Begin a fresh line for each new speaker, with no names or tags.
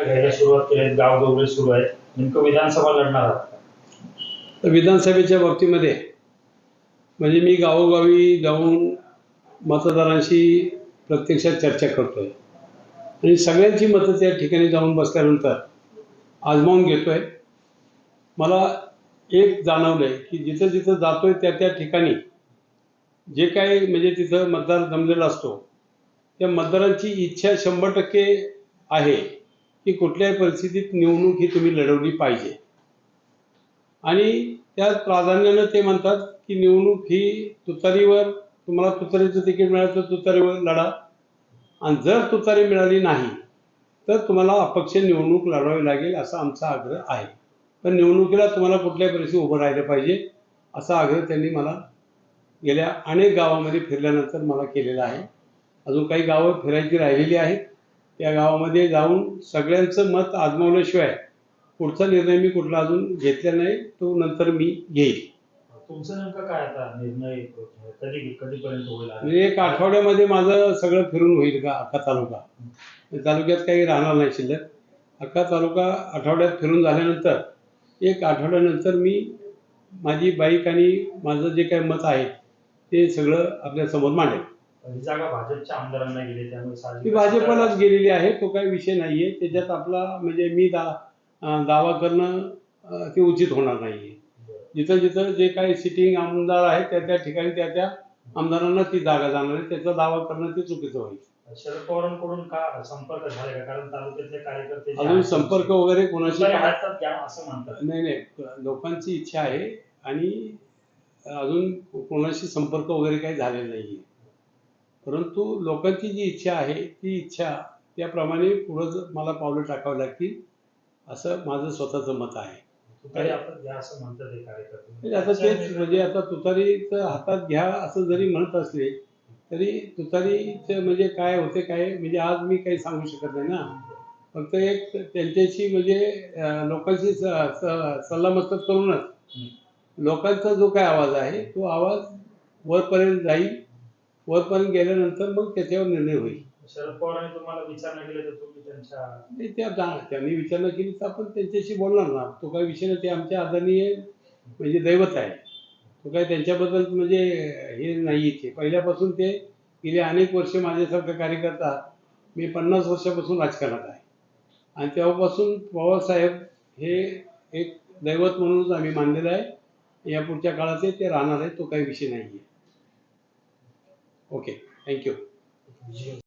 भूमिका घ्यायला सुरुवात केली गाव दौरे सुरू आहे नेमकं विधानसभा लढणार आहात
विधानसभेच्या बाबतीमध्ये म्हणजे मी गावोगावी जाऊन मतदारांशी प्रत्यक्षात चर्चा करतोय. आणि सगळ्यांची मतं त्या ठिकाणी जाऊन बसल्यानंतर आजमावून घेतोय. मला एक जाणवलंय की जिथं जिथं जातोय त्या त्या ठिकाणी जे काही म्हणजे तिथं मतदार जमलेला असतो त्या मतदारांची इच्छा शंभर टक्के आहे. की कुठल्याही परिस्थितीत निवडणूक ही तुम्ही लढवली पाहिजे. आणि त्यात प्राधान्यानं ते म्हणतात की निवडणूक ही तुतारीवर तुम्हाला तुतारीचं तिकीट मिळालं तर तुतारीवर लढा. आणि जर तुतारी मिळाली नाही तर तुम्हाला अपक्ष निवडणूक लढवावी लागेल असा आमचा आग्रह आहे. पण निवडणुकीला तुम्हाला कुठल्याही परिस्थितीत उभं राहिलं पाहिजे असा आग्रह त्यांनी मला गेल्या अनेक गावामध्ये फिरल्यानंतर मला केलेला आहे. अजून काही गावं फिरायची राहिलेली आहेत. त्या गावामध्ये जाऊन सगळ्यांचं मत आजमावल्याशिवाय पुढचा निर्णय मी कुठला अजून घेतला नाही तो नंतर मी घेईल.
तुमचं नेमकं काय आता निर्णय कधी कधीपर्यंत होईल?
म्हणजे एक आठवड्यामध्ये माझं सगळं फिरून होईल का अख्खा तालुका? तालुक्यात काही राहणार नाही शिल्लक. अख्खा तालुका आठवड्यात फिरून झाल्यानंतर एक आठवड्यानंतर मी माझी बाईक आणि माझं जे काही मत आहे ते सगळं आपल्यासमोर मांडेल.
ही जागा भाजपच्या आमदारांना गेली त्यामुळे
ती
साहजिकच-
भाजपलाच गेलेली आहे तो काही विषय नाहीये. त्याच्यात आपला म्हणजे मी दा अं, दावा करणं अं, ते उचित होणार नाहीये. जिथं जिथं जे काही सिटिंग आमदार आहेत त्या त्या ठिकाणी त्या त्या आमदारांना ती जागा जाणार आहे. त्याचा दावा करणं ते चुकीचं होईल.
शरद पवारांकडून का संपर्क झाले का? कारण तालुक्यातले कार्यकर्ते जे
अजून
आहेत,
संपर्क वगैरे कोणाशी
तुतारी हातात घ्या असं म्हणतात?
नाही नाही. लोकांची इच्छा आहे आणि अजून कोणाशी संपर्क वगैरे काही झालेला नाही परंतु लोकांची जी इच्छा आहे ती इच्छा त्याप्रमाणे पुढं मला पावलं टाकावं लागतील असं माझं स्वतःचं मत आहे. म्हणजे आता तेच म्हणजे आता तुतारीचं हातात घ्या असं जरी म्हणत असले तरी तुतारीचं म्हणजे काय होते काय म्हणजे आज मी काही सांगू शकत नाही ना. फक्त एक त्यांच्याशी म्हणजे लोकांशी सल्लामसलत करूनच लोकांचा जो काय आवाज आहे तो आवाज वरपर्यंत जाईल वरपर्यंत गेल्यानंतर मग त्याच्यावर निर्णय होईल.
शरद पवारांनी तुम्हाला विचारणा केली तर तुम्ही त्यांच्या
ते त्या जा- त्यांनी विचारणा केली तर आपण त्यांच्याशी बोलणार ना. तो काही विषय नाही. ते आमच्या आदरणीय म्हणजे दैवत आहे. तो काय त्यांच्याबद्दल म्हणजे हे नाही ते पहिल्यापासून ते गेले अनेक वर्ष माझ्यासारखा कार्यकर्ता मी पन्नास वर्षापासून राजकारणात आहे. आणि तेव्हापासून पवारसाहेब हे एक दैवत म्हणूनच आम्ही मानलेलं आहे. या पुढच्या काळात ते- ते राहणार आहे. तो काही विषय नाही आहे. okay thank you.